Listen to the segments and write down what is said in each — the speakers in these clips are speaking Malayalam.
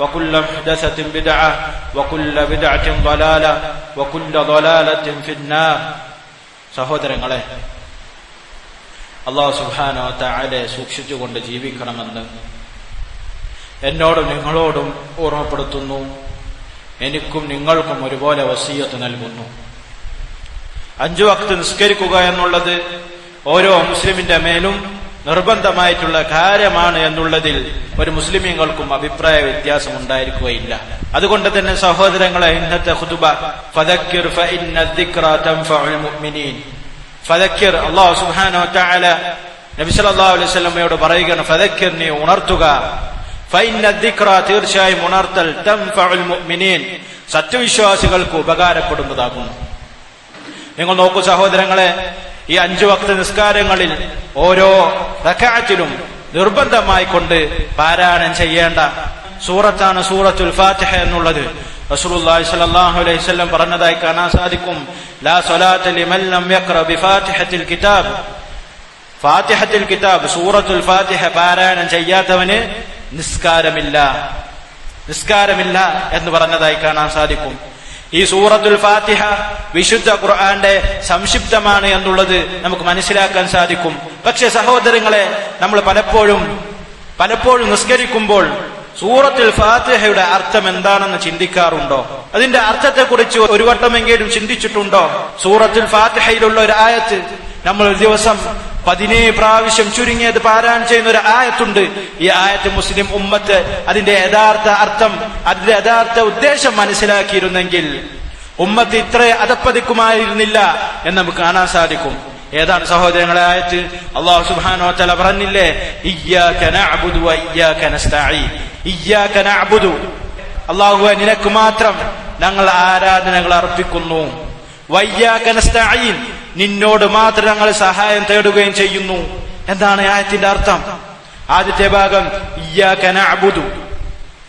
وكل محدثه بدعه وكل بدعه ضلاله وكل ضلاله في النار സഹോദരങ്ങളെ അള്ളാഹു സുബാനോ താഴെ സൂക്ഷിച്ചുകൊണ്ട് ജീവിക്കണമെന്ന് എന്നോടും നിങ്ങളോടും ഓർമ്മപ്പെടുത്തുന്നു എനിക്കും നിങ്ങൾക്കും ഒരുപോലെ വസീയത്ത് നൽകുന്നു അഞ്ചു വക്ത് നിസ്കരിക്കുക എന്നുള്ളത് ഓരോ മുസ്ലിമിന്റെ മേലും നിർബന്ധമായിട്ടുള്ള കാര്യമാണ് എന്നുള്ളതിൽ ഒരു മുസ്ലിമീങ്ങൾക്കും അഭിപ്രായ വ്യത്യാസം ഉണ്ടായിരിക്കുകയില്ല. അതുകൊണ്ട് തന്നെ സഹോദരങ്ങളെ ഇന്നത്തെ ഹുതുബ അലൈഹി പറയുകയാണ് ഫതക്കിർ നീ ഉണർത്തുക. തീർച്ചയായും ഉണർത്തൽ സത്യവിശ്വാസികൾക്ക് ഉപകാരപ്പെടുന്നതാകുന്നു. നിങ്ങൾ നോക്കൂ സഹോദരങ്ങളെ ഈ അഞ്ചു വക്ത നിസ്കാരങ്ങളിൽ ഓരോ റക്കാറ്റിലും നിർബന്ധമായി കൊണ്ട് പാരായണം ചെയ്യേണ്ട സൂറത്താണ് സൂറത്തുൽ ഫാത്തിഹ എന്നുള്ളത്. റസൂലുള്ളാഹി സ്വല്ലല്ലാഹു അലൈഹി വസല്ലം പറഞ്ഞതായി കാണാൻ സാധിക്കും. ലാ സ്വലാത്ത ലം കിതാബ്. ഫാത്തിഹത്തിൽ കിതാബ് സൂറത്തുൽ ഫാത്തിഹ പാരായണം ചെയ്യാത്തവന് നിസ്കാരമില്ല. നിസ്കാരമില്ല എന്ന് പറഞ്ഞതായി കാണാൻ സാധിക്കും. ഈ സൂറത്തുൽ ഫാത്തിഹ വിശുദ്ധ ഖുർആന്റെ സംക്ഷിപ്തമാണ് എന്നുള്ളത് നമുക്ക് മനസ്സിലാക്കാൻ സാധിക്കും. പക്ഷെ സഹോദരങ്ങളെ നമ്മൾ പലപ്പോഴും പലപ്പോഴും നിസ്കരിക്കുമ്പോൾ സൂറത്തുൽ ഫാത്തിഹയുടെ അർത്ഥം എന്താണെന്ന് ചിന്തിക്കാറുണ്ടോ? അതിന്റെ അർത്ഥത്തെക്കുറിച്ച് ഒരു വട്ടമെങ്കിലും ചിന്തിച്ചിട്ടുണ്ടോ? സൂറത്തുൽ ഫാത്തിഹയിലുള്ള ഒരു ആയത്ത് നമ്മൾ ഒരു ദിവസം പതിനേഴ് പ്രാവശ്യം ചുരുങ്ങിയത് പാരായണം ചെയ്യുന്ന ഒരു ആയത്തുണ്ട്. ഈ ആയത്ത് മുസ്ലിം ഉമ്മത്ത് അതിന്റെ യഥാർത്ഥ അർത്ഥം അതിന്റെ യഥാർത്ഥ ഉദ്ദേശം മനസ്സിലാക്കിയിരുന്നെങ്കിൽ ഉമ്മത്ത് ഇത്ര അതപ്പതിക്കുമായിരുന്നില്ല എന്ന് നമുക്ക് കാണാൻ സാധിക്കും. ഏതാണ് സഹോദരങ്ങളെ ആയത്ത്? അള്ളാഹു സുബാനോ തല പറഞ്ഞില്ലേ? അള്ളാഹുവെ നിനക്ക് മാത്രം ഞങ്ങൾ ആരാധനകൾ അർപ്പിക്കുന്നു. വയ്യാ നിന്നോട് മാത്രം ഞങ്ങൾ സഹായം തേടുകയും ചെയ്യുന്നു. എന്താണ് ആയത്തിന്റെ അർത്ഥം? ആദ്യത്തെ ഭാഗം ഇയ്യാക നഅബുദു.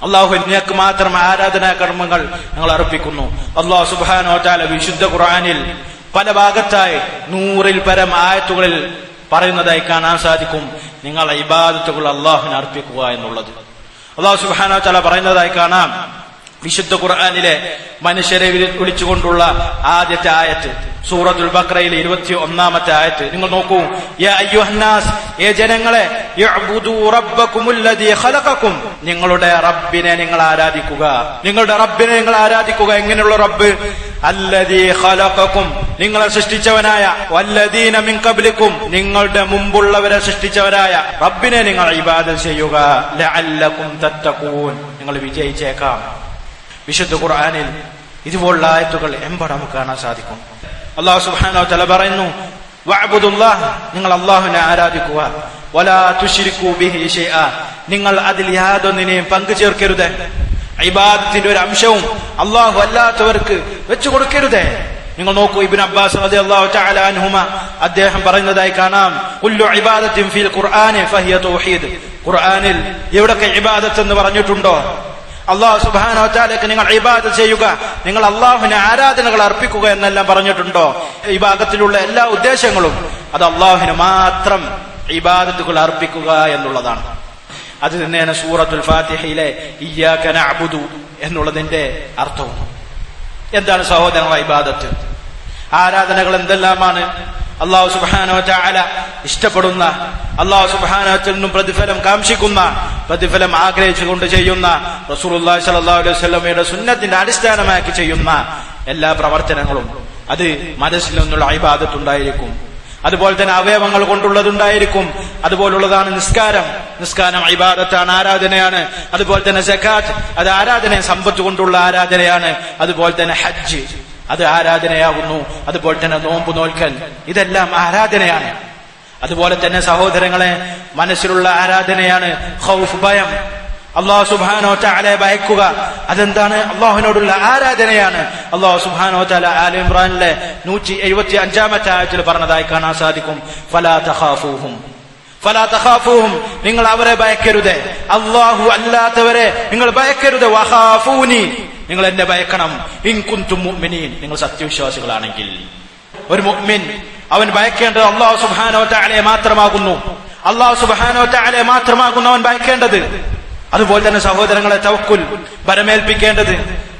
അള്ളാഹു നിനക്ക് മാത്രം ആരാധനാ കർമ്മങ്ങൾ ഞങ്ങൾ അർപ്പിക്കുന്നു. അള്ളാഹു സുബാനോട്ടാല വിശുദ്ധ ഖുർആനിൽ പല ഭാഗത്തായി നൂറിൽ പരം ആയത്തുകളിൽ പറയുന്നതായി കാണാൻ സാധിക്കും. നിങ്ങൾ ഇബാദത്തുകൾ അള്ളാഹുവിന് അർപ്പിക്കുക എന്നുള്ളത്. അള്ളാഹു സുബാനോ തല പറയുന്നതായി കാണാം. വിശുദ്ധ ഖുർആാനിലെ മനുഷ്യരെ വിളിച്ചുകൊണ്ടുള്ള ആദ്യത്തെ ആയത്ത് സൂറത്തുൽ ബക്രയിലെ ഇരുപത്തി ഒന്നാമത്തെ ആയത്ത്. നിങ്ങൾ നോക്കൂ. ഏ ജനങ്ങളെ നിങ്ങളുടെ റബ്ബിനെ നിങ്ങൾ ആരാധിക്കുക. നിങ്ങളുടെ റബ്ബിനെ നിങ്ങൾ ആരാധിക്കുക. എങ്ങനെയുള്ള റബ്ബ്? ഖലഖക്കും നിങ്ങളെ സൃഷ്ടിച്ചവനായ വല്ലദീന മിൻ നിങ്ങളുടെ മുമ്പുള്ളവരെ സൃഷ്ടിച്ചവരായ റബ്ബിനെ നിങ്ങൾ ഇബാദത്ത് ചെയ്യുക. ലഅല്ലക്കും തത്തഖൂൻ. നിങ്ങൾ വിജയിച്ചേക്കാം. വിശുദ്ധ ഖുർആാനിൽ ഇതുപോലുള്ള ആയത്തുകൾ എമ്പട നമുക്ക് കാണാൻ സാധിക്കും. അള്ളാഹു സുബ്ഹാനഹു തആല പറയുന്നു നിങ്ങൾ അള്ളാഹുവിനെ ആരാധിക്കുക. നിങ്ങൾ അതിൽ യാതൊന്നിനെയും പങ്കു ചേർക്കരുത് ഇബാദത്തിന്റെ ഒരു അംശവും അള്ളാഹു അല്ലാത്തവർക്ക് വെച്ചു കൊടുക്കരുതേ. നിങ്ങൾ നോക്കൂ ഇബിൻ അബ്ബാസ് അദ്ദേഹം പറയുന്നതായി കാണാം കുല്ലു ഇബാദത്തിൻ ഫിൽ ഫഹിയ തൗഹീദ്. എവിടൊക്കെ ഇബാദത്ത് എന്ന് പറഞ്ഞിട്ടുണ്ടോ? അള്ളാഹു സുബാനോറ്റാലേക്ക് നിങ്ങൾ ഇബാദ ചെയ്യുക. നിങ്ങൾ അള്ളാഹുവിന് ആരാധനകൾ അർപ്പിക്കുക എന്നെല്ലാം പറഞ്ഞിട്ടുണ്ടോ? ഈ ഭാഗത്തിലുള്ള എല്ലാ ഉദ്ദേശങ്ങളും അത് അള്ളാഹുവിന് മാത്രം ഇബാദത്തുകൾ അർപ്പിക്കുക എന്നുള്ളതാണ്. അത് തന്നെയാണ് സൂറത്തുൽ ഫാത്തിഹയിലെ ഇയ്യാക അബുദു എന്നുള്ളതിന്റെ അർത്ഥവും. എന്താണ് സഹോദരങ്ങളെ ഇബാദത്ത്? ആരാധനകൾ എന്തെല്ലാമാണ്? അള്ളാഹു സുബാനോറ്റ ഇഷ്ടപ്പെടുന്ന അള്ളാഹു സുബാനോത്തിൽ നിന്നും പ്രതിഫലം കാംക്ഷിക്കുന്ന പ്രതിഫലം ആഗ്രഹിച്ചുകൊണ്ട് ചെയ്യുന്ന റസൂർല്ലാ സല്ലല്ലാഹു അലൈഹി സുന്നത്തിന്റെ അടിസ്ഥാനമാക്കി ചെയ്യുന്ന എല്ലാ പ്രവർത്തനങ്ങളും അത് മനസ്സിൽ നിന്നുള്ള അഭിബാധത്തുണ്ടായിരിക്കും അതുപോലെ തന്നെ അവയവങ്ങൾ കൊണ്ടുള്ളതുണ്ടായിരിക്കും. അതുപോലുള്ളതാണ് നിസ്കാരം. നിസ്കാരം ഇബാദത്താണ് ആരാധനയാണ്. അതുപോലെ തന്നെ സക്കാത്ത് അത് ആരാധന സമ്പത്ത് കൊണ്ടുള്ള ആരാധനയാണ്. അതുപോലെ തന്നെ ഹജ്ജ്. അത് ആരാധനയാകുന്നു. അതുപോലെ തന്നെ നോമ്പ് നോൽക്കൽ. ഇതെല്ലാം ആരാധനയാണ്. അതുപോലെ തന്നെ സഹോദരങ്ങളെ മനസ്സിലുള്ള ആരാധനയാണ് ഖൗഫ് ഭയം. അള്ളാഹു സുബാനോ ചാലെ ഭയക്കുക. അതെന്താണ്? അള്ളാഹുവിനോടുള്ള ആരാധനയാണ്. അള്ളാഹു സുബാനോ ചാല ആല ഇമ്രാനിലെ നൂറ്റി എഴുപത്തി അഞ്ചാമത്തെ ആയത്തിൽ പറഞ്ഞതായി കാണാൻ സാധിക്കും. ഫലാ തഖാഫൂഹും. ഫലാ തഖാഫൂഹും. നിങ്ങൾ അവരെ ഭയക്കരുത്. അള്ളാഹു അല്ലാത്തവരെ നിങ്ങൾ ഭയക്കരുത്. വഹാഫൂനി നിങ്ങൾ എന്നെ ഭയക്കണം ഇൻകുന്തും നിങ്ങൾ സത്യവിശ്വാസികളാണെങ്കിൽ. ഒരു മുഅ്മിൻ അവൻ ഭയക്കേണ്ടത് അള്ളാഹു സുബാനോ ചാലയെ മാത്രമാകുന്നു. അള്ളാഹു സുബാനോ ചാലയെ മാത്രമാകുന്നു അവൻ ഭയക്കേണ്ടത്. അതുപോലെ തന്നെ സഹോദരങ്ങളെ തവക്കുൽ വരമേൽപ്പിക്കേണ്ടത്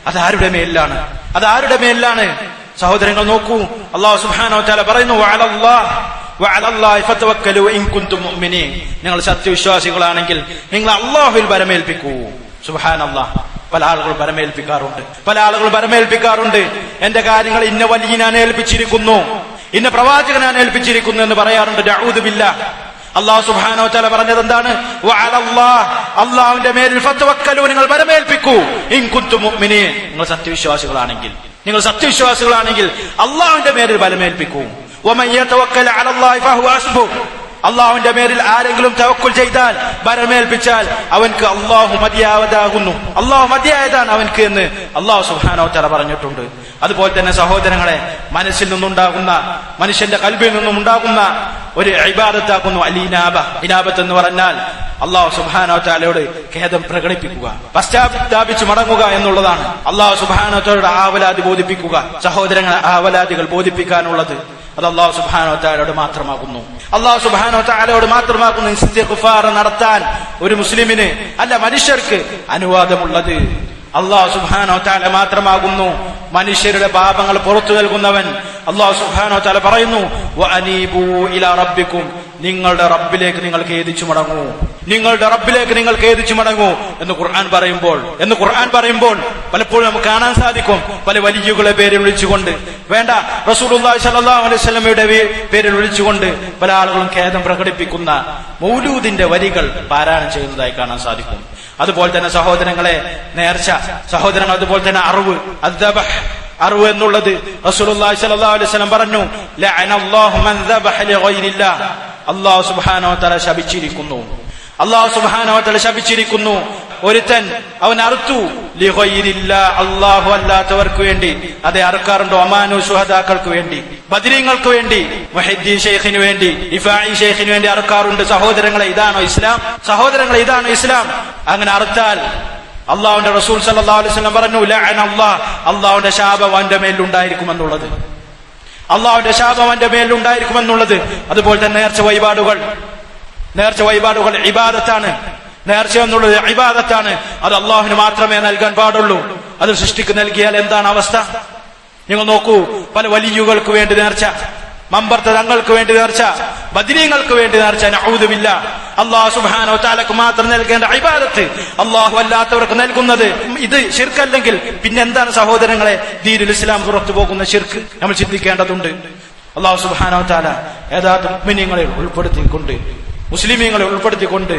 അത് ആരുടെ മേലിലാണ്? അത് ആരുടെ മേലിലാണ്? സഹോദരങ്ങൾ നോക്കൂ. അള്ളാഹു സുബാനോ ചാല പറയുന്നു വഅലല്ലാഹ് നിങ്ങൾ സത്യവിശ്വാസികളാണെങ്കിൽ നിങ്ങൾ അള്ളാഹുവിൽ ബരമേൽപ്പിക്കൂ സുബ്ഹാനല്ലാഹ്. പല ആളുകൾ പരമേൽപ്പിക്കാറുണ്ട്. പല ആളുകൾ പരമേൽപ്പിക്കാറുണ്ട്. എന്റെ കാര്യങ്ങൾ ഇന്ന വലിയ ഞാൻ ഏൽപ്പിച്ചിരിക്കുന്നു. ഇന്ന പ്രവാചകൻ ഞാൻ ഏൽപ്പിച്ചിരിക്കുന്നു എന്ന് പറയാറുണ്ട്. ദഊദുബില്ല അള്ളാഹു സുബാനോ ചല പറഞ്ഞത് എന്താണ്? അള്ളാഹുവിന്റെ മേലിൽ ഫത്തവക്കലു നിങ്ങൾ പരമേൽപ്പിക്കൂ. ഇൻകുത്തു മുഅ്മിനീൻ. നിങ്ങൾ സത്യവിശ്വാസികളാണെങ്കിൽ നിങ്ങൾ സത്യവിശ്വാസികളാണെങ്കിൽ അള്ളാഹുവിന്റെ മേലിൽ ബലമേൽപ്പിക്കൂ. അള്ളാഹുവിന്റെ മേലിൽ ആരെങ്കിലും തവക്കുൽ ചെയ്താൽ ഭരമേൽപ്പിച്ചാൽ അവൻക്ക് അള്ളാഹു മതിയാവതാകുന്നു അള്ളാഹു മതിയായതാണ് അവൻക്ക് എന്ന് അള്ളാഹു സുഹാനോത്തറ പറഞ്ഞിട്ടുണ്ട്. അതുപോലെ തന്നെ സഹോദരങ്ങളെ മനസ്സിൽ നിന്നുണ്ടാകുന്ന മനുഷ്യന്റെ കൽവിൽ നിന്നും ഉണ്ടാകുന്ന ഒരു അഭിബാദത്താക്കുന്നു അലീനാബ. ഇനാബത്ത് എന്ന് പറഞ്ഞാൽ അള്ളാഹു സുബാനോ താലയോട് ഖേദം പ്രകടിപ്പിക്കുക പശ്ചാത്താപിച്ച് മടങ്ങുക എന്നുള്ളതാണ് അള്ളാഹു സുബാനോ താലയുടെ ആവലാതി ബോധിപ്പിക്കുക സഹോദരങ്ങളെ ആവലാതികൾ ബോധിപ്പിക്കാനുള്ളത്. അത് അള്ളാഹു സുബാനോ താലോട് മാത്രമാകുന്നു. അള്ളാഹു സുബാനോ താലോട് മാത്രമാകുന്നു ഖുഫാർ നടത്താൻ ഒരു മുസ്ലിമിന് അല്ല മനുഷ്യർക്ക് അനുവാദമുള്ളത്. അള്ളാഹു സുബാനോ താല മാത്രമാകുന്നു. മനുഷ്യരുടെ പാപങ്ങൾ പുറത്തു നൽകുന്നവൻ അള്ളാഹു സുബാനോ താല പറയുന്നു "വഅനീബൂ ഇലാ റബ്ബിക്കും. നിങ്ങളുടെ റബ്ബിലേക്ക് നിങ്ങൾക്ക് ഏതിച്ചു മടങ്ങൂ നിങ്ങളുടെ റബ്ബിലേക്ക് നിങ്ങൾ ഖേദിച്ചു മടങ്ങൂ എന്ന് ഖുർആൻ പറയുമ്പോൾ എന്ന് ഖുർആൻ പറയുമ്പോൾ പലപ്പോഴും നമുക്ക് കാണാൻ സാധിക്കും പല വലിയകളെ പേരിൽ വിളിച്ചുകൊണ്ട്. വേണ്ട റസൂലുള്ളാഹി സ്വല്ലല്ലാഹു അലൈഹി വസല്ലമയുടെ പേരിൽ വിളിച്ചുകൊണ്ട് പല ആളുകളും ഖേദം പ്രകടിപ്പിക്കുന്ന മൗലൂദിന്റെ വരികൾ പാരായണം ചെയ്യുന്നതായി കാണാൻ സാധിക്കും. അതുപോലെ തന്നെ സഹോദരങ്ങളെ നേർച്ച സഹോദരങ്ങൾ അതുപോലെ തന്നെ അറിവ് അദ്ബഹ് അറിവ് എന്നുള്ളത് റസൂലുള്ളാഹി സ്വല്ലല്ലാഹു അലൈഹി വസല്ലം പറഞ്ഞു ലഅനല്ലാഹു മൻ ലിഗൈരില്ലാഹ്. അല്ലാഹു വ തആല ശപിച്ചിരിക്കുന്നു. അള്ളാഹു തആല ശപിച്ചിരിക്കുന്നു. ഒരുത്തൻ അവൻ അറുത്തു. ലിഗൈരില്ല അള്ളാഹു അല്ലാത്തവർക്ക് വേണ്ടി. അതെ അറുക്കാറുണ്ടോ? അമാനു സുഹദാക്കൾക്ക് വേണ്ടി. ബദരീങ്ങൾക്ക് വേണ്ടി. മൊഹദ്ദി ഷെയ്ഖിന് വേണ്ടി. ഇഫായി ഷെയ്ഖിന് വേണ്ടി അറുക്കാറുണ്ട്. സഹോദരങ്ങളെ ഇതാണോ ഇസ്ലാം? സഹോദരങ്ങളെ ഇതാണോ ഇസ്ലാം? അങ്ങനെ അറുത്താൽ അള്ളാഹുന്റെ റസൂൽ സല്ലല്ലാഹു അലൈഹി വസല്ലം പറഞ്ഞു അള്ളാഹുന്റെ ശാപം അവന്റെ മേലുണ്ടായിരിക്കുമെന്നുള്ളത് അള്ളാഹുന്റെ ശാപം അവന്റെ മേലുണ്ടായിരിക്കുമെന്നുള്ളത് അതുപോലെ തന്നെ നേർച്ച വഴിപാടുകൾ. നേർച്ച വഴിപാടുകൾ ഇബാദത്താണ്. നേർച്ച എന്നുള്ളത് ഇബാദത്താണ്. അത് അള്ളാഹുവിന് മാത്രമേ നൽകാൻ പാടുള്ളൂ. അത് സൃഷ്ടിക്ക് നൽകിയാൽ എന്താണ് അവസ്ഥ? നിങ്ങൾ നോക്കൂ പല വലിയുകൾക്ക് വേണ്ടി നേർച്ച മമ്പർത്ത തങ്ങൾക്ക് വേണ്ടി നേർച്ച ബദിനീങ്ങൾക്ക് വേണ്ടി നേർച്ച നഊദുബില്ല അള്ളാഹു സുബാനോ താലക്ക് മാത്രം നൽകേണ്ട ഇബാദത്ത് അള്ളാഹു അല്ലാത്തവർക്ക് നൽകുന്നത് ഇത് ഷിർക്കല്ലെങ്കിൽ പിന്നെ എന്താണ് സഹോദരങ്ങളെ? ദീനുൽ ഇസ്ലാം പുറത്തു പോകുന്ന ശിർക്ക് നമ്മൾ ചിന്തിക്കേണ്ടതുണ്ട്. അള്ളാഹു സുബാനോ താല യഥാർത്ഥ മുഅ്മിനീങ്ങളെ ഉൾപ്പെടുത്തിക്കൊണ്ട് മുസ്ലിമീങ്ങളെ ഉൾപ്പെടുത്തിക്കൊണ്ട്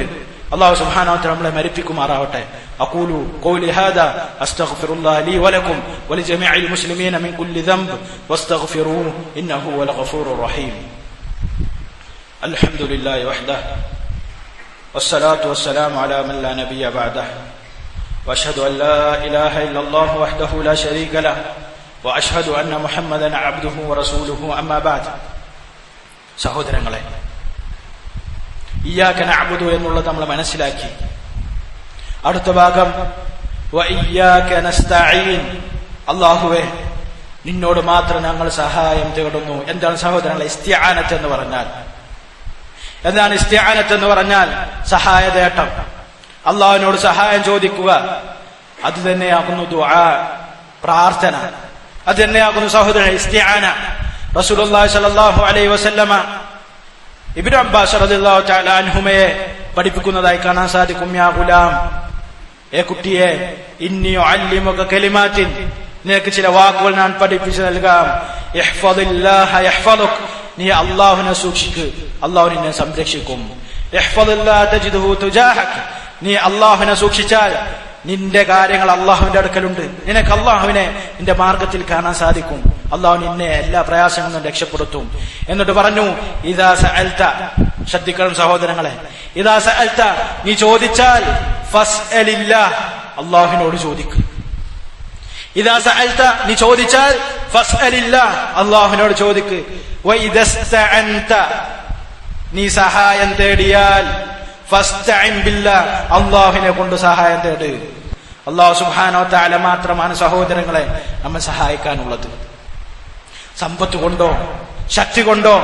അള്ളാഹു സുബാനാത്ത് നമ്മളെ മരിപ്പിക്കുമാറാവട്ടെ. أقول قولي هذا أستغفر الله لي ولكم ولجميع المسلمين من كل ذنب واستغفروه إنه هو الغفور الرحيم الحمد لله وحده والصلاة والسلام على من لا نبي بعده واشهد ان لا اله الا الله وحده لا شريك له واشهد ان محمدا عبده ورسوله اما بعد സഹോദരങ്ങളെ ഇയാക്കന അബുദു എന്നുള്ളത് നമ്മൾ മനസ്സിലാക്കി. അടുത്ത ഭാഗം അള്ളാഹുവെ നിന്നോട് മാത്രം ഞങ്ങൾ സഹായം തേടുന്നു. എന്താണ് സഹോദരങ്ങളെ? ഇസ്ത്യാനത്ത് എന്ന് പറഞ്ഞാൽ. എന്താണ് ഇസ്ത്യാനത്ത് എന്ന് പറഞ്ഞാൽ? സഹായ തേട്ടം. അള്ളാഹുവിനോട് സഹായം ചോദിക്കുക. അത് തന്നെയാകുന്നു ദുആ പ്രാർത്ഥന. അത് തന്നെയാകുന്നു സഹോദരൻ ഇസ്ത്യാന റസൂലുള്ളാഹി സ്വല്ലല്ലാഹു അലൈഹി വസല്ലമ ഇബ്നു അബ്ബാസ് റളിയല്ലാഹു പഠിപ്പിക്കുന്നതായി കാണാൻ സാധിക്കും യാ ഗുലാം. ഏ കുട്ടിയെ ഇന്നി ഉഅല്ലിമുക കലിമാത്തിൻ. നിനക്ക് ചില വാക്കുകൾ ഞാൻ പഠിപ്പിച്ചു നൽകാം. ഇഹ്ഫദില്ലാഹ യഹ്ഫദുക്. നീ അല്ലാഹുവിനെ സൂക്ഷിക്ക്. അല്ലാഹു നിന്നെ സംരക്ഷിക്കും. ഇഹ്ഫദില്ലാഹ തജിദുഹു തുജാഹക്. നീ അല്ലാഹുവിനെ സൂക്ഷിച്ചാൽ നിന്റെ കാര്യങ്ങൾ അള്ളാഹുവിന്റെ അടുക്കലുണ്ട്. നിനക്ക് അള്ളാഹുവിനെ നിന്റെ മാർഗത്തിൽ കാണാൻ സാധിക്കും. അള്ളാഹു നിന്നെ എല്ലാ പ്രയാസങ്ങളിൽ നിന്നും രക്ഷപ്പെടുത്തും. എന്നിട്ട് പറഞ്ഞു ഇതാ സഅൽത ശ്രദ്ധിക്കണം സഹോദരങ്ങളെ ഇതാ സഅൽത നീ ചോദിച്ചാൽ അള്ളാഹുവിനോട് ചോദിക്കും. ഇതാ സഅൽത നീ ചോദിച്ചാൽ ഫസ്അലില്ല അള്ളാഹുവിനോട് ചോദിക്ക്. നീ സഹായം തേടിയാൽ അള്ളാഹുവിനെ കൊണ്ട് സഹായം തേട്. അള്ളാഹു സുബ്ഹാനഹു താല മാത്രമാണ് സഹോദരങ്ങളെ നമ്മൾ സഹായിക്കാനുള്ളത്. സമ്പത്ത് കൊണ്ടോ ശക്തി കൊണ്ടോ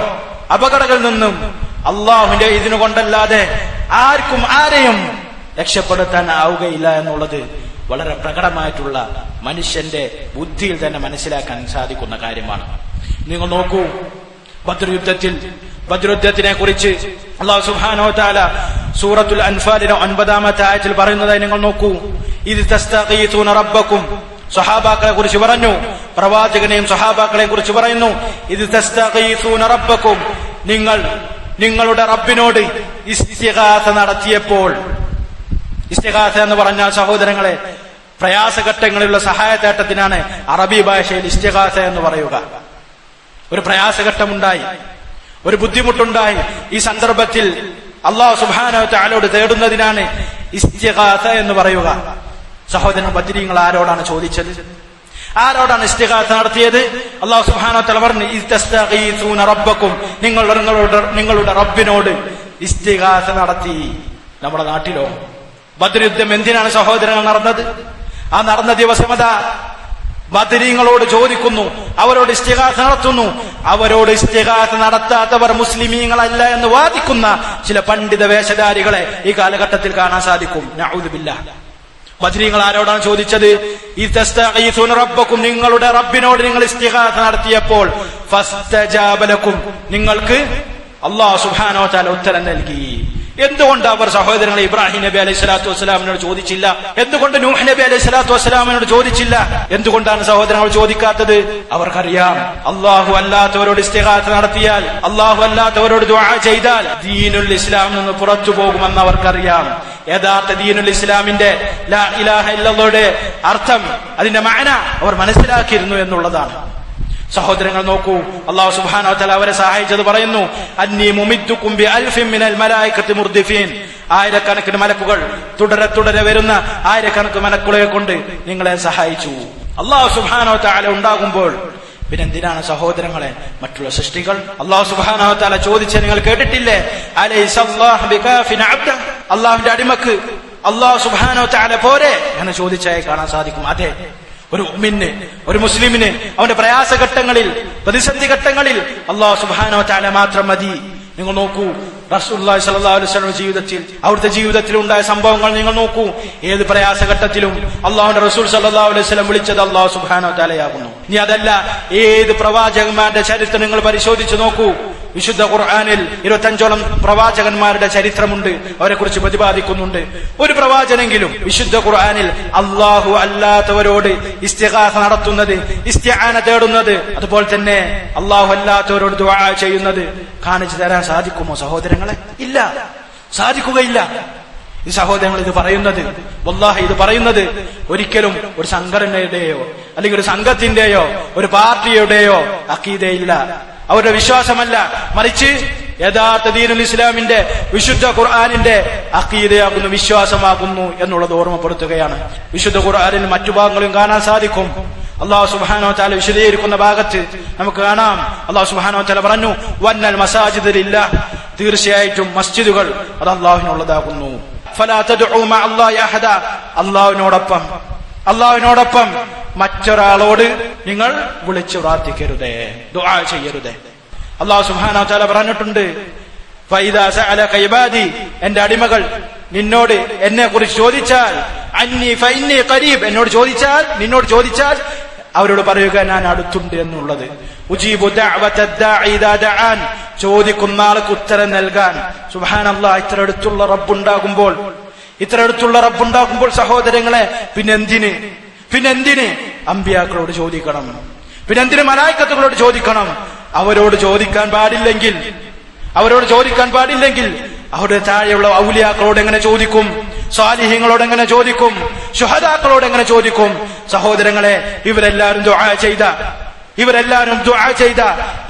അപകടങ്ങളിൽ നിന്നും അള്ളാഹുവിന്റെ ഇതിനു കൊണ്ടല്ലാതെ ആർക്കും ആരെയും രക്ഷപ്പെടുത്താൻ ആവുകയില്ല എന്നുള്ളത് വളരെ പ്രകടമായിട്ടുള്ള മനുഷ്യന്റെ ബുദ്ധിയിൽ തന്നെ മനസ്സിലാക്കാൻ സാധിക്കുന്ന കാര്യമാണ്. നിങ്ങൾ നോക്കൂ ഭദ്രയുദ്ധത്തിൽ യുദ്ധത്തിൽ കുറിച്ച് അള്ളാഹു സുഹാനോ താല സൂറത്തുൽ അൻഫാലിനോ ഒൻപതാമത്തെ ആയത്തിൽ പറയുന്നതായി നിങ്ങൾ നോക്കൂ. ഇത് റബ്ബക്കും സഹാബാക്കളെ കുറിച്ച് പറഞ്ഞു. പ്രവാചകനെയും സഹാബാക്കളെ കുറിച്ച് പറയുന്നു. ഇത് റബ്ബക്കും. നിങ്ങൾ നിങ്ങളുടെ റബ്ബിനോട് ഇസ്തിഹാസ നടത്തിയപ്പോൾ ഇസ്തിഹാസ എന്ന് പറഞ്ഞാൽ സഹോദരങ്ങളെ പ്രയാസഘട്ടങ്ങളിലുള്ള സഹായത്തേട്ടത്തിനാണ് അറബി ഭാഷയിൽ ഇസ്തിഹാസ എന്ന് പറയുക. ഒരു പ്രയാസഘട്ടമുണ്ടായി. ഒരു ബുദ്ധിമുട്ടുണ്ടായി. ഈ സന്ദർഭത്തിൽ അള്ളാഹു സുഹാനോട് തേടുന്നതിനാണ് ഇസ്തിഹാസ എന്ന് പറയുക. സഹോദരൻ ബദ്രീങ്ങൾ ആരോടാണ് ചോദിച്ചത്? ആരോടാണ് ഇസ്തിഹാസ് നടത്തിയത്? അള്ളാഹു സുബാന തല പറഞ്ഞു റബ്ബക്കും നിങ്ങൾ നിങ്ങളുടെ നിങ്ങളുടെ റബ്ബിനോട് ഇസ്തിഹാസ നടത്തി. നമ്മുടെ നാട്ടിലോ? ബദ്രയുദ്ധം എന്തിനാണ് സഹോദരങ്ങൾ നടന്നത്? ആ നടന്ന ദിവസം അതാ ബദരീങ്ങളോട് ചോദിക്കുന്നു അവരോട് ഇസ്തിഹാസ നടത്തുന്നു. അവരോട് ഇസ്തിഹാസ നടത്താത്തവർ മുസ്ലിമീങ്ങളല്ല എന്ന് വാദിക്കുന്ന ചില പണ്ഡിത വേഷധാരികളെ ഈ കാലഘട്ടത്തിൽ കാണാൻ സാധിക്കും. നഊദുബില്ല ബദരീങ്ങൾ ആരോടാണ് ചോദിച്ചത്? ഈ റബ്ബക്കും നിങ്ങളുടെ റബ്ബിനോട് നിങ്ങൾ ഇസ്തിഹാസ നടത്തിയപ്പോൾ ഫസ്തജാബലക്കും നിങ്ങൾക്ക് അള്ളാഹു സുഹാനോ ചാല ഉത്തരം നൽകി. എന്തുകൊണ്ട് അവർ സഹോദരങ്ങൾ ഇബ്രാഹിം നബി അലൈഹി സ്വലാത്തു വസ്സലാമിനോട് ചോദിച്ചില്ല? എന്തുകൊണ്ട് നൂഹ് നബി അലൈഹി സ്വലാത്തു വസ്സലാമിനോട് ചോദിച്ചില്ല? എന്തുകൊണ്ടാണ് സഹോദരങ്ങൾ ചോദിക്കാത്തത്? അവർക്കറിയാം. അള്ളാഹു അല്ലാത്തവരോട് ഇസ്തിഹാത്ത് നടത്തിയാൽ അള്ളാഹു അല്ലാത്തവരോട് ദുആ ചെയ്താൽ ദീനുൽ ഇസ്ലാം നിന്ന് പുറത്തു പോകുമെന്ന് അവർക്കറിയാം. യഥാർത്ഥ ദീനുൽ ഇസ്ലാമിന്റെ ലാ ഇലാഹ അർത്ഥം അതിന്റെ മാന അവർ മനസ്സിലാക്കിയിരുന്നു എന്നുള്ളതാണ്. സഹോദരങ്ങൾ നോക്കൂ. അള്ളാഹു സുബാന അവരെ സഹായിച്ചത് പറയുന്നു അന്നി മിനൽ മുർദിഫീൻ. ആയിരക്കണക്കിന് മലക്കുകൾ തുടരെ തുടരെ വരുന്ന ആയിരക്കണക്കിന് മലക്കുകളെ കൊണ്ട് നിങ്ങളെ സഹായിച്ചു. അള്ളാഹു സുബാനോ താല ഉണ്ടാകുമ്പോൾ പിന്നെന്തിനാണ് സഹോദരങ്ങളെ മറ്റുള്ള സൃഷ്ടികൾ? അള്ളാഹു സുബാനോ താല ചോദിച്ച നിങ്ങൾ കേട്ടിട്ടില്ലേ? അള്ളാഹുവിന്റെ അടിമക്ക് അള്ളാഹു സുബാനോ താല പോരെ എന്ന് ചോദിച്ചായി കാണാൻ സാധിക്കും. അതെ. ഒരു ഉമ്മിന് ഒരു മുസ്ലിമിന് അവന്റെ പ്രയാസ ഘട്ടങ്ങളിൽ പ്രതിസന്ധി ഘട്ടങ്ങളിൽ അള്ളാഹു സുബാനോ താല മാത്രം മതി. നിങ്ങൾ നോക്കൂ അലൈഹി വസല്ലം ജീവിതത്തിൽ അവിടുത്തെ ജീവിതത്തിൽ ഉണ്ടായ സംഭവങ്ങൾ നിങ്ങൾ നോക്കൂ. ഏത് പ്രയാസഘട്ടത്തിലും അള്ളാഹുന്റെ റസൂൽ സല്ലാ അലൈഹി വസല്ലം വിളിച്ചത് അള്ളാഹു സുബ്ഹാനഹു വതആലയാകുന്നു. ഇനി അതല്ല ഏത് പ്രവാചകന്മാരുടെ ചരിത്രം നിങ്ങൾ പരിശോധിച്ച് നോക്കൂ. വിശുദ്ധ ഖുർആാനിൽ ഇരുപത്തഞ്ചോളം പ്രവാചകന്മാരുടെ ചരിത്രമുണ്ട്. അവരെ കുറിച്ച് പ്രതിപാദിക്കുന്നുണ്ട്. ഒരു പ്രവാചനെങ്കിലും വിശുദ്ധ ഖുർആാനിൽ അള്ളാഹു അല്ലാത്തവരോട് ഇസ്തിഹാസ നടത്തുന്നത് ഇസ്തിഹാന തേടുന്നത് അതുപോലെ തന്നെ അള്ളാഹു അല്ലാത്തവരോട് ദുആ ചെയ്യുന്നത് കാണിച്ചു തരാൻ സാധിക്കുമോ സഹോദരങ്ങളെ? ഇല്ല. സാധിക്കുകയില്ല. ഈ സഹോദരങ്ങൾ ഇത് പറയുന്നത് വല്ലാഹി ഇത് പറയുന്നത് ഒരിക്കലും ഒരു സംഘടനയുടെയോ അല്ലെങ്കിൽ ഒരു സംഘത്തിന്റെയോ ഒരു പാർട്ടിയുടെയോ അക്കീതയില്ല. അവരുടെ വിശ്വാസമല്ല. മറിച്ച് യഥാർത്ഥ ദീനുൽ ഇസ്ലാമിന്റെ വിശുദ്ധ ഖുർആാനിന്റെ അക്കീതയാകുന്നു വിശ്വാസമാകുന്നു എന്നുള്ളത് ഓർമ്മപ്പെടുത്തുകയാണ്. വിശുദ്ധ ഖുർആാനിൽ മറ്റു ഭാഗങ്ങളും കാണാൻ സാധിക്കും. അള്ളാഹു സുബാനോ താല വിശദീകരിക്കുന്ന ഭാഗത്ത് നമുക്ക് കാണാം. അള്ളാഹു സുബാനോ താല പറഞ്ഞു വന്നൽ മസാജിദിലില്ല തീർച്ചയായിട്ടും മസ്ജിദുകൾ അത് അള്ളാഹുവിനുള്ളതാകുന്നു. അള്ളാഹുവിനോടൊപ്പം. അള്ളാഹുവിനോടൊപ്പം. മറ്റൊരാളോട് നിങ്ങൾ വിളിച്ചു പ്രാർത്ഥിക്കരുതേ ദുആ ചെയ്യരുതേ. അള്ളാഹു തആല പറഞ്ഞിട്ടുണ്ട് ഇബാദി എന്റെ അടിമകൾ നിന്നോട് എന്നെ കുറിച്ച് ചോദിച്ചാൽ അന്നി ഫൈന്നി ഖരീബ് എന്നോട് ചോദിച്ചാൽ നിന്നോട് ചോദിച്ചാൽ അവരോട് പറയുക ഞാൻ അടുത്തുണ്ട് എന്നുള്ളത്. ചോദിക്കുന്ന ആൾക്ക് ഉത്തരം നൽകാൻ. സുബ്ഹാനല്ലാഹ് ഇത്ര അടുത്തുള്ള റബ്ബുണ്ടാകുമ്പോൾ ഇത്ര അടുത്തുള്ള റബ്ബുണ്ടാകുമ്പോൾ സഹോദരങ്ങളെ പിന്നെന്തിന്? പിന്നെന്തിന്? അമ്പിയാക്കളോട് ചോദിക്കണം. പിന്നെ പിന്നെന്തിന് മലായിക്കത്തുകളോട് ചോദിക്കണം? അവരോട് ചോദിക്കാൻ പാടില്ലെങ്കിൽ അവരോട് ചോദിക്കാൻ പാടില്ലെങ്കിൽ അവരുടെ താഴെയുള്ള ഔലിയാക്കളോട് എങ്ങനെ ചോദിക്കും? സ്വാലിഹ്യങ്ങളോട് എങ്ങനെ ചോദിക്കും? ശുഹദാക്കളോട് എങ്ങനെ ചോദിക്കും? സഹോദരങ്ങളെ ഇവരെല്ലാവരും ദുആ ചെയ്ത ഇവരെല്ലാവരും ദുആ ചെയ്ത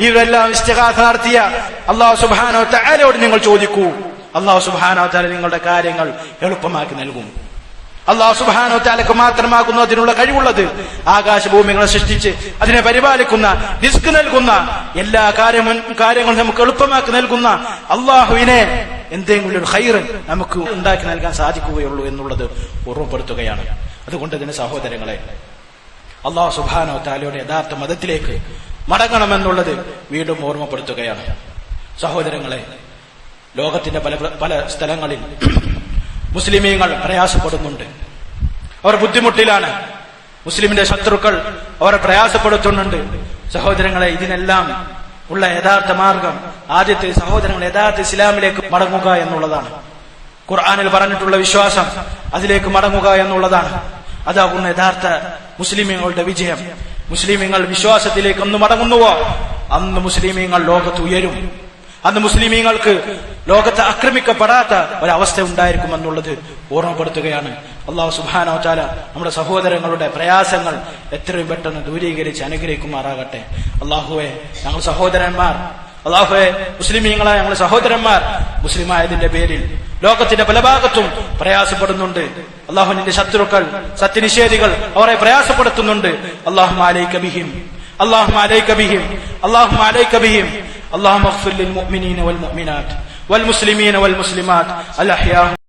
ഇവരെല്ലാം ഇസ്തിഗാസ നടത്തിയ അള്ളാഹു സുബ്ഹാനഹു വ തആലയോട് നിങ്ങൾ ചോദിക്കൂ. അള്ളാഹു സുബാനോ തആല നിങ്ങളുടെ കാര്യങ്ങൾ എളുപ്പമാക്കി നൽകും. അള്ളാഹു സുബാനോ താലക്ക് മാത്രമാകുന്നു അതിനുള്ള കഴിവുള്ളത്. ആകാശഭൂമികളെ സൃഷ്ടിച്ച് അതിനെ പരിപാലിക്കുന്ന റിസ്ക് നൽകുന്ന എല്ലാ കാര്യവും കാര്യങ്ങളും നമുക്ക് എളുപ്പമാക്കി നൽകുന്ന അള്ളാഹുവിനെ എന്തെങ്കിലും ഒരു ഹൈറ് നമുക്ക് ഉണ്ടാക്കി നൽകാൻ സാധിക്കുകയുള്ളൂ എന്നുള്ളത് ഓർമ്മപ്പെടുത്തുകയാണ്. അതുകൊണ്ട് തന്നെ സഹോദരങ്ങളെ അള്ളാഹു സുബാനോ താലയുടെ യഥാർത്ഥ മതത്തിലേക്ക് മടങ്ങണമെന്നുള്ളത് വീണ്ടും ഓർമ്മപ്പെടുത്തുകയാണ്. സഹോദരങ്ങളെ ലോകത്തിന്റെ പല പല സ്ഥലങ്ങളിൽ മുസ്ലിമീങ്ങൾ പ്രയാസപ്പെടുന്നുണ്ട്. അവർ ബുദ്ധിമുട്ടിലാണ്. മുസ്ലിമിന്റെ ശത്രുക്കൾ അവരെ പ്രയാസപ്പെടുത്തുന്നുണ്ട്. സഹോദരങ്ങളെ ഇതിനെല്ലാം ഉള്ള യഥാർത്ഥ മാർഗം ആദ്യത്തെ സഹോദരങ്ങൾ യഥാർത്ഥ ഇസ്ലാമിലേക്ക് മടങ്ങുക എന്നുള്ളതാണ്. ഖുർആാനിൽ പറഞ്ഞിട്ടുള്ള വിശ്വാസം അതിലേക്ക് മടങ്ങുക എന്നുള്ളതാണ്. അതാകുന്ന യഥാർത്ഥ മുസ്ലിമീങ്ങളുടെ വിജയം. മുസ്ലിമീങ്ങൾ വിശ്വാസത്തിലേക്ക് ഒന്ന് മടങ്ങുന്നുവോ? അന്ന് മുസ്ലിമീങ്ങൾ ലോകത്ത് ഉയരും. അന്ന് മുസ്ലിമീങ്ങൾക്ക് ലോകത്ത് ആക്രമിക്കപ്പെടാത്ത ഒരവസ്ഥ ഉണ്ടായിരിക്കുമെന്നുള്ളത് ഓർമ്മപ്പെടുത്തുകയാണ്. അള്ളാഹു സുബാനോ നമ്മുടെ സഹോദരങ്ങളുടെ പ്രയാസങ്ങൾ എത്രയും പെട്ടെന്ന് ദൂരീകരിച്ച് അനുഗ്രഹിക്കുമാറാകട്ടെ. അള്ളാഹുവെ ഞങ്ങൾ സഹോദരന്മാർ അള്ളാഹുവെ മുസ്ലിമീങ്ങളായ ഞങ്ങൾ സഹോദരന്മാർ മുസ്ലിമായതിന്റെ പേരിൽ ലോകത്തിന്റെ പല ഭാഗത്തും പ്രയാസപ്പെടുന്നുണ്ട്. അള്ളാഹുവിന്റെ ശത്രുക്കൾ സത്യനിഷേധികൾ അവരെ പ്രയാസപ്പെടുത്തുന്നുണ്ട്. അള്ളാഹു മാലൈ കബിഹിം അള്ളാഹു മാലൈ കബിഹിം അള്ളാഹു മാലൈ കബിഹിം അള്ളാഹു والمسلمين والمسلمات الأحياء